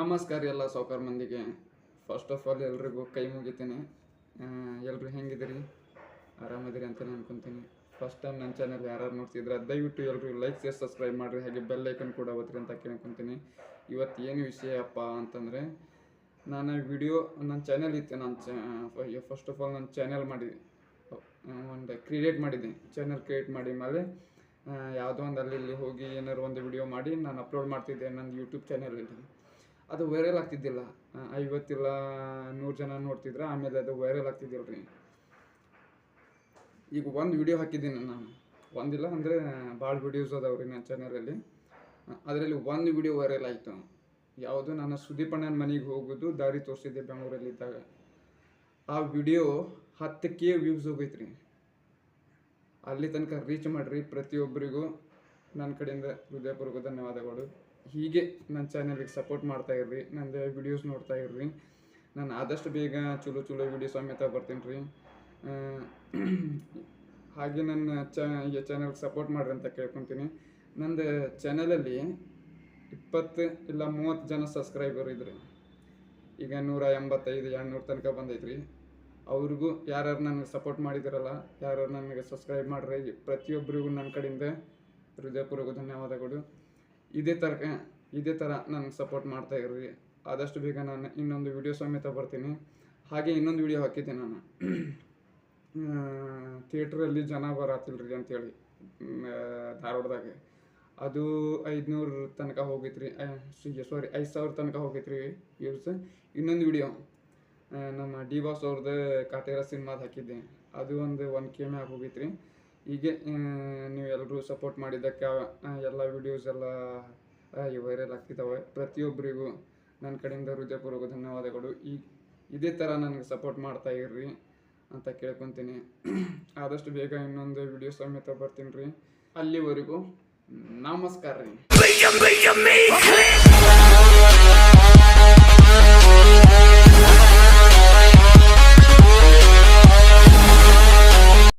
ನಮಸ್ಕಾರ ಎಲ್ಲ ಸಾವುಕಾರ ಮಂದಿಗೆ. ಫಸ್ಟ್ ಆಫ್ ಆಲ್ ಎಲ್ರಿಗೂ ಕೈ ಮುಗಿತೀನಿ. ಎಲ್ಲರೂ ಹೆಂಗಿದ್ದೀರಿ? ಆರಾಮದಿರಿ ಅಂತಲೇ ಅನ್ಕೊಂತೀನಿ. ಫಸ್ಟ್ ಟೈಮ್ ನನ್ನ ಚಾನಲ್ ಯಾರು ನೋಡ್ತಿದ್ರೆ ದಯವಿಟ್ಟು ಎಲ್ಲರೂ ಲೈಕ್ ಶೇರ್ ಸಬ್ಸ್ಕ್ರೈಬ್ ಮಾಡಿರಿ. ಹಾಗೆ ಬೆಲ್ ಐಕನ್ ಕೂಡ ಓದ್ರಿ ಅಂತ ಕೇಳ್ಕೊತೀನಿ ಇವತ್ತು ಏನು ವಿಷಯಪ್ಪ ಅಂತಂದರೆ, ನಾನು ವಿಡಿಯೋ ನನ್ನ ಚಾನೆಲ್ ಇತ್ತು, ನಾನು ಫಸ್ಟ್ ಆಫ್ ಆಲ್ ನನ್ನ ಚಾನೆಲ್ ಮಾಡಿದೆ ಒಂದು ಕ್ರಿಯೇಟ್ ಮಾಡಿದ್ದೆ ಚಾನೆಲ್ ಕ್ರಿಯೇಟ್ ಮಾಡಿ ಮೇಲೆ ಯಾವುದೋ ಒಂದು ಅಲ್ಲಿ ಇಲ್ಲಿ ಹೋಗಿ ಏನಾರು ಒಂದು ವಿಡಿಯೋ ಮಾಡಿ ನಾನು ಅಪ್ಲೋಡ್ ಮಾಡ್ತಿದ್ದೆ ನನ್ನ ಯೂಟ್ಯೂಬ್ ಚಾನಲಲ್ಲಿ ಅದು ವೈರಲ್ ಆಗ್ತಿದ್ದಿಲ್ಲ. ಐವತ್ತಿಲ್ಲ ನೂರು ಜನ ನೋಡ್ತಿದ್ರೆ, ಆಮೇಲೆ ಅದು ವೈರಲ್ ಆಗ್ತಿದ್ದಿಲ್ಲ ರೀ ಈಗ ಒಂದು ವಿಡಿಯೋ ಹಾಕಿದ್ದೀನಿ ನಾನು. ಒಂದಿಲ್ಲ ಅಂದರೆ ಭಾಳ ವಿಡಿಯೋಸ್ ಅದಾವೆ ರೀ ನನ್ನ ಚಾನಲಲ್ಲಿ ಅದರಲ್ಲಿ ಒಂದು ವಿಡಿಯೋ ವೈರಲ್ ಆಯಿತು. ಯಾವುದು? ನಾನು ಸುದೀಪ್ ಅಣ್ಣನ ಮನೆಗೆ ಹೋಗೋದು, ದಾರಿ ತೋರಿಸಿದ್ದೆ ಬೆಂಗಳೂರಲ್ಲಿದ್ದಾಗ. ಆ ವಿಡಿಯೋ ಹತ್ತು ಕೆ ವ್ಯೂಸ್ ಹೋಗೈತೆ ರೀ ಅಲ್ಲಿ ತನಕ ರೀಚ್ ಮಾಡಿರಿ ಪ್ರತಿಯೊಬ್ಬರಿಗೂ ನನ್ನ ಕಡೆಯಿಂದ ಹೃದಯಪೂರ್ವಕ ಧನ್ಯವಾದಗಳು. ಹೀಗೆ ನನ್ನ ಚಾನಲ್ಗೆ ಸಪೋರ್ಟ್ ಮಾಡ್ತಾ ಇರ್ರಿ, ನಂದು ವಿಡಿಯೋಸ್ ನೋಡ್ತಾ ಇರ್ರಿ. ನಾನು ಆದಷ್ಟು ಬೇಗ ಚಲೋ ಚಲೋ ವಿಡಿಯೋ ಸಮೇತ ಬರ್ತೀನಿ ರೀ ಹಾಗೆ ನನ್ನ ಚ ಚಾನಲ್ಗೆ ಸಪೋರ್ಟ್ ಮಾಡ್ರಿ ಅಂತ ಕೇಳ್ಕೊತೀನಿ. ನಂದು ಚಾನಲಲ್ಲಿ ಇಪ್ಪತ್ತು ಇಲ್ಲ ಮೂವತ್ತು ಜನ ಸಬ್ಸ್ಕ್ರೈಬರ್ ಇದ್ರಿ. ಈಗ ನೂರ ಎಂಬತ್ತೈದು, ಎರಡುನೂರು ತನಕ ಬಂದೈತ್ರಿ. ಅವ್ರಿಗೂ ಯಾರ್ಯಾರು ನನಗೆ ಸಪೋರ್ಟ್ ಮಾಡಿದಿರಲ್ಲ, ಯಾರ್ಯಾರು ನನಗೆ ಸಬ್ಸ್ಕ್ರೈಬ್ ಮಾಡ್ರಿ ಪ್ರತಿಯೊಬ್ಬರಿಗೂ ನನ್ನ ಕಡೆಯಿಂದ ಹೃದಯಪೂರ್ವಕ ಧನ್ಯವಾದಗಳು. ಇದೇ ಥರ ಇದೇ ಥರ ನನಗೆ ಸಪೋರ್ಟ್ ಮಾಡ್ತಾ ಇರ್ರಿ. ಆದಷ್ಟು ಬೇಗ ನಾನು ಇನ್ನೊಂದು ವಿಡಿಯೋ ಸಮೇತ ಬರ್ತೀನಿ. ಹಾಗೆ ಇನ್ನೊಂದು ವಿಡಿಯೋ ಹಾಕಿದ್ದೆ ನಾನು. ಥಿಯೇಟ್ರಲ್ಲಿ ಜನ ಬರತ್ತಿಲ್ರಿ ಅಂತೇಳಿ ಮ್, ಧಾರವಾಡದಾಗ. ಅದು ಐದುನೂರು ತನಕ ಹೋಗಿತ್ರಿ ಸಾರಿ ಐದು ಸಾವಿರ ತನಕ ಹೋಗಿತ್ರಿ ವ್ಯೂಸ್. ಇನ್ನೊಂದು ವಿಡಿಯೋ ನಮ್ಮ ಡಿ ಬಾಸ್ ಅವ್ರದ್ದು ಕಾಟೇರ ಸಿನಿಮಾದ ಹಾಕಿದ್ದೆ. ಅದು ಒಂದು ಒನ್ ಕೆ ಮ್ಯಾಗ ಹೋಗಿತ್ರಿ. ಹೀಗೆ ನೀವೆಲ್ಲ ಸಪೋರ್ಟ್ ಮಾಡಿದ್ದಕ್ಕೆ ಎಲ್ಲ ವಿಡಿಯೋಸ್ ಎಲ್ಲ ವೈರಲ್ ಆಗ್ತಿದ್ದಾವೆ. ಪ್ರತಿಯೊಬ್ಬರಿಗೂ ನನ್ನ ಕಡೆಯಿಂದ ಹೃದಯಪೂರ್ವಕ ಧನ್ಯವಾದಗಳು. ಈ, ಇದೇ ಥರ ನನಗೆ ಸಪೋರ್ಟ್ ಮಾಡ್ತಾ ಇರ್ರಿ ಅಂತ ಕೇಳ್ಕೊತೀನಿ. ಆದಷ್ಟು ಬೇಗ ಇನ್ನೊಂದು ವಿಡಿಯೋ ಸಮೇತ ಬರ್ತೀನಿ ರೀ. ಅಲ್ಲಿವರೆಗೂ ನಮಸ್ಕಾರ ರೀ.